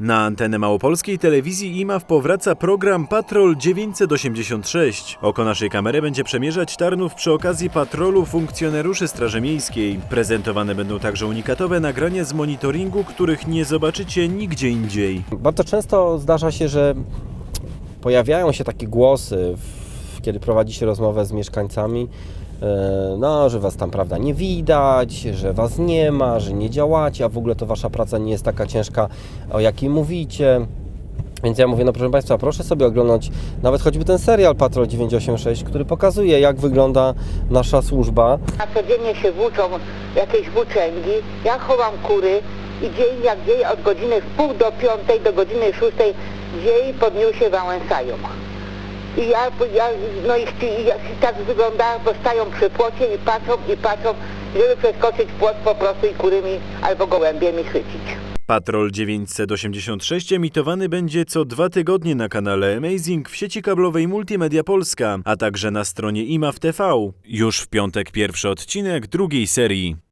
Na antenę małopolskiej telewizji IMAW powraca program Patrol 986. Oko naszej kamery będzie przemierzać Tarnów przy okazji patrolu funkcjonariuszy Straży Miejskiej. Prezentowane będą także unikatowe nagrania z monitoringu, których nie zobaczycie nigdzie indziej. Bardzo często zdarza się, że pojawiają się takie głosy, kiedy prowadzi się rozmowę z mieszkańcami, no, że was tam prawda nie widać, że was nie ma, że nie działacie, a w ogóle to wasza praca nie jest taka ciężka, o jakiej mówicie. Więc ja mówię, no proszę Państwa, proszę sobie oglądać nawet choćby ten serial Patrol 986, który pokazuje, jak wygląda nasza służba. A codziennie się włóczą jakieś włóczęgi, ja chowam kury i dzień jak dzień od godziny w pół do piątej do godziny szóstej dzień po dniu się wałęsają. I ja, ja no i, i, i tak wygląda, bo stają przy płocie i patrzą i patrzą, żeby przeskoczyć płot po prostu i kury mi albo gołębie mi chwycić. Patrol 986 emitowany będzie co dwa tygodnie na kanale Amazing w sieci kablowej Multimedia Polska, a także na stronie IMAW TV. Już w piątek pierwszy odcinek drugiej serii.